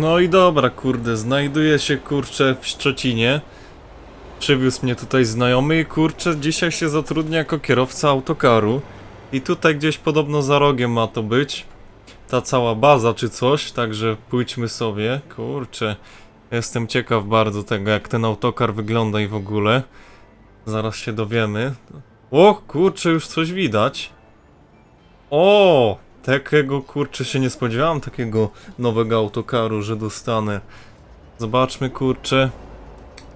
No i dobra, kurde, znajduję się, kurczę, w Szczecinie. Przywiózł mnie tutaj znajomy i kurczę, dzisiaj się zatrudnia jako kierowca autokaru. I tutaj gdzieś podobno za rogiem ma to być. Ta cała baza czy coś, także pójdźmy sobie. Kurczę, jestem ciekaw bardzo tego, jak ten autokar wygląda i w ogóle. Zaraz się dowiemy. O, kurczę, już coś widać. O, takiego kurczę się nie spodziewałem, takiego nowego autokaru, że dostanę. Zobaczmy, kurczę,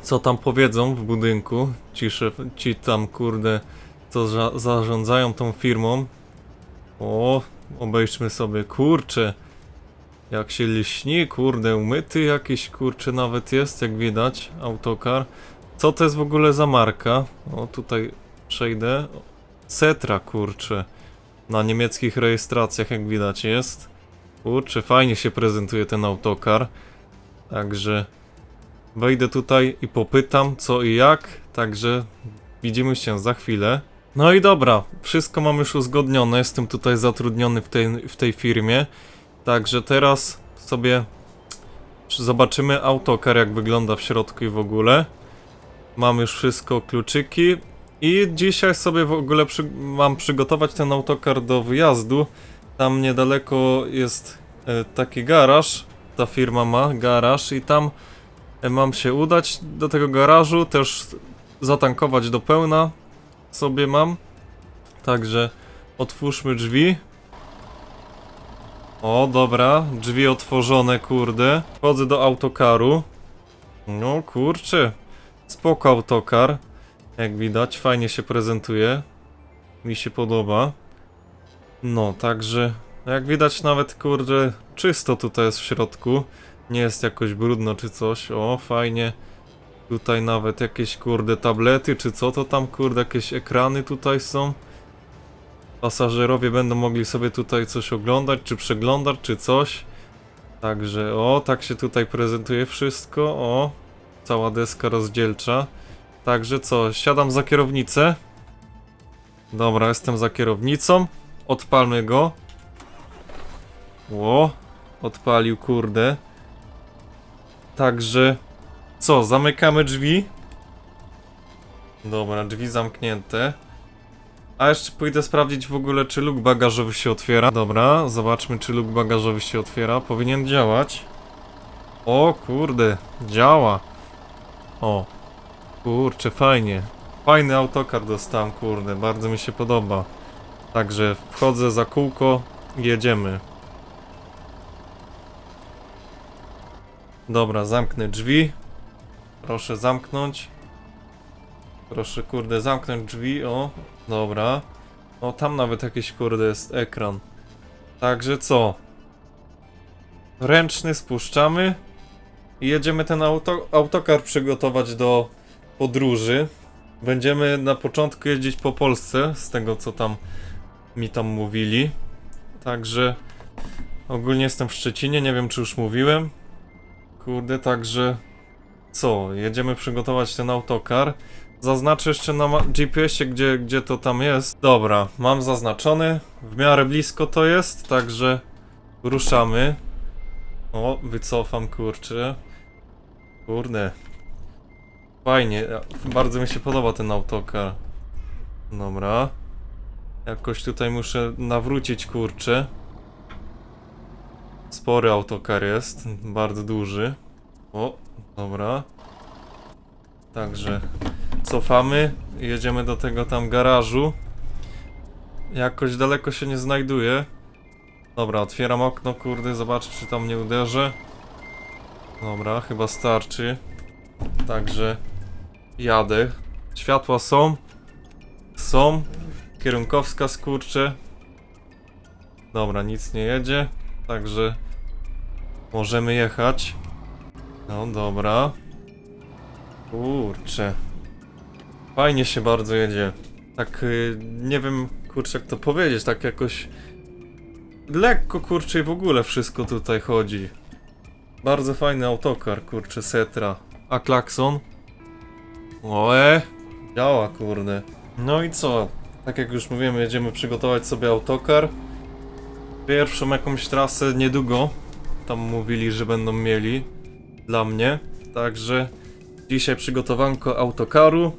co tam powiedzą w budynku. Ci, szef, ci tam, kurde, co za, zarządzają tą firmą. O, obejrzmy sobie, kurczę. Jak się liśni, kurde, umyty jakiś, kurczę, nawet jest, jak widać, autokar. Co to jest w ogóle za marka? O, tutaj przejdę. Cetra, kurczę. Na niemieckich rejestracjach, jak widać, jest. Kurczę, fajnie się prezentuje ten autokar. Także wejdę tutaj i popytam co i jak. Także widzimy się za chwilę. No i dobra, wszystko mam już uzgodnione. Jestem tutaj zatrudniony w tej, w tej firmie. Także teraz sobie zobaczymy autokar, jak wygląda w środku i w ogóle. Mam już wszystko, kluczyki. I dzisiaj sobie w ogóle przy, mam przygotować ten autokar do wyjazdu. Tam niedaleko jest e, taki garaż. Ta firma ma garaż i tam e, mam się udać do tego garażu, też zatankować do pełna sobie mam. Także otwórzmy drzwi. O, dobra, drzwi otworzone, kurde. Wchodzę do autokaru. No, kurczę. Spoko autokar. Jak widać, fajnie się prezentuje. Mi się podoba. No, także jak widać nawet kurde czysto tutaj jest w środku. Nie jest jakoś brudno czy coś. O, fajnie. Tutaj nawet jakieś kurde tablety czy co to tam kurde jakieś ekrany tutaj są. Pasażerowie będą mogli sobie tutaj coś oglądać, czy przeglądać, czy coś. Także o, tak się tutaj prezentuje wszystko. O, cała deska rozdzielcza. Także co, siadam za kierownicę. Dobra, jestem za kierownicą. Odpalmy go. Ło, odpalił, kurde. Także, co, zamykamy drzwi. Dobra, drzwi zamknięte. A jeszcze pójdę sprawdzić w ogóle, czy luk bagażowy się otwiera. Dobra, zobaczmy, czy luk bagażowy się otwiera. Powinien działać. O kurde, działa. O, Kurczę, fajnie. Fajny autokar dostałem, kurde, bardzo mi się podoba. Także wchodzę za kółko i jedziemy. Dobra, zamknę drzwi. Proszę zamknąć. Proszę, kurde, zamknąć drzwi, o. Dobra. O, tam nawet jakiś, kurde, jest ekran. Także co? Ręczny spuszczamy. I jedziemy ten auto, autokar przygotować do podróży. Będziemy na początku jeździć po Polsce, z tego co tam mi tam mówili. Także ogólnie jestem w Szczecinie, nie wiem czy już mówiłem. Kurde, także co, jedziemy przygotować ten autokar. Zaznaczę jeszcze na GPS-ie, gdzie, gdzie to tam jest. Dobra, mam zaznaczony, w miarę blisko to jest, także ruszamy. O, wycofam, kurczę. Kurde, Fajnie, bardzo mi się podoba ten autokar. Dobra. Jakoś tutaj muszę nawrócić, kurczę. Spory autokar jest, bardzo duży. O, dobra. Także cofamy, jedziemy do tego tam garażu. Jakoś daleko się nie znajduje. Dobra, otwieram okno, kurde, zobaczę czy tam nie uderzę. Dobra, chyba starczy. Także Jadę. Światła są. Są. Kierunkowska skurcze. Dobra, nic nie jedzie. Także możemy jechać. No dobra. Kurczę. Fajnie się bardzo jedzie. Tak y, nie wiem, kurczę, jak to powiedzieć, tak jakoś lekko, kurczę, i w ogóle wszystko tutaj chodzi. Bardzo fajny autokar, kurczę, Setra. A klakson? Oe, działa kurde. No i co? Tak jak już mówiłem, jedziemy przygotować sobie autokar. Pierwszą jakąś trasę niedługo tam mówili, że będą mieli dla mnie. Także dzisiaj przygotowanko autokaru.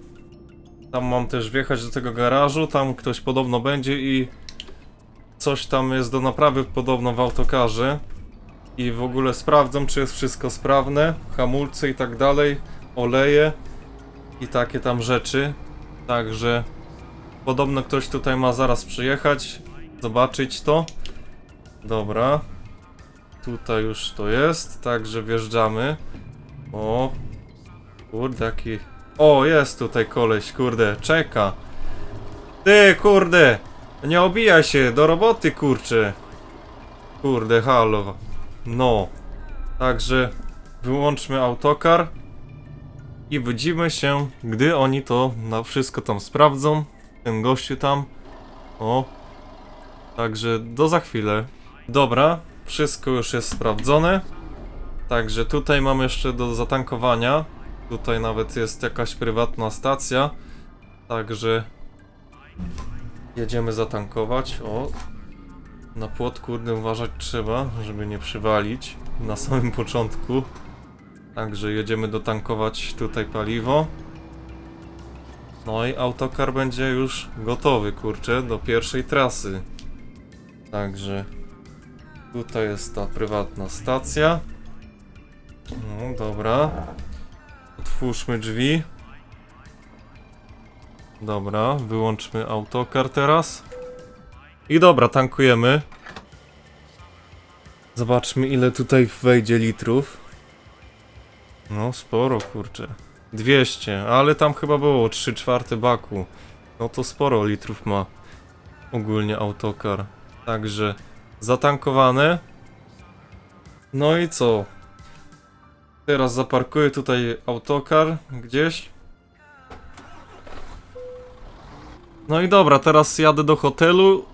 Tam mam też wjechać do tego garażu, tam ktoś podobno będzie i coś tam jest do naprawy podobno w autokarze. I w ogóle sprawdzam, czy jest wszystko sprawne, hamulce i tak dalej, oleje i takie tam rzeczy. Także podobno ktoś tutaj ma zaraz przyjechać, zobaczyć to. Dobra. Tutaj już to jest, także wjeżdżamy. O, kurde, jaki... O, jest tutaj koleś, kurde, czeka. Ty, kurde, nie obijaj się, do roboty, kurczę. Kurde, halo. No. Także wyłączmy autokar i widzimy się, gdy oni to na wszystko tam sprawdzą. Ten gościu tam. O. Także do za chwilę. Dobra, wszystko już jest sprawdzone. Także tutaj mam jeszcze do zatankowania. Tutaj nawet jest jakaś prywatna stacja. Także jedziemy zatankować. O, na płot kurde uważać trzeba, żeby nie przywalić na samym początku. Także jedziemy dotankować tutaj paliwo. No i autokar będzie już gotowy, kurczę, do pierwszej trasy. Także tutaj jest ta prywatna stacja. No dobra. Otwórzmy drzwi. Dobra, wyłączmy autokar teraz. I dobra, tankujemy. Zobaczmy ile tutaj wejdzie litrów. No sporo kurczę. 200, ale tam chyba było 3 czwarte baku. No to sporo litrów ma ogólnie autokar. Także zatankowane. No i co? Teraz zaparkuję tutaj autokar gdzieś. No i dobra, teraz jadę do hotelu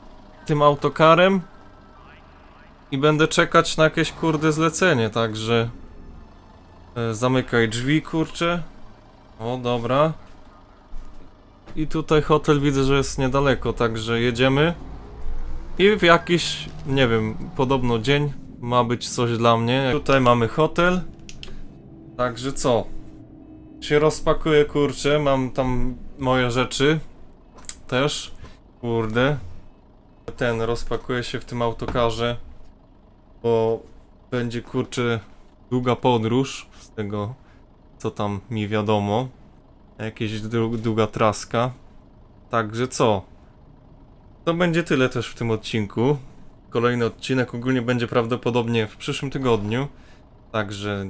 tym autokarem i będę czekać na jakieś kurde zlecenie, także zamykaj drzwi, kurczę. O, dobra. I tutaj hotel widzę, że jest niedaleko, także jedziemy. I w jakiś, nie wiem, podobno dzień ma być coś dla mnie. Tutaj mamy hotel. Także co? Się rozpakuję, kurczę, mam tam moje rzeczy. Też. Kurde. Ten rozpakuje się w tym autokarze. Bo będzie kurczę długa podróż tego co tam mi wiadomo. Jakieś dłu- długa traska. Także co? To będzie tyle też w tym odcinku. Kolejny odcinek ogólnie będzie prawdopodobnie w przyszłym tygodniu. Także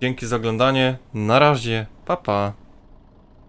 dzięki za oglądanie. Na razie. Pa pa.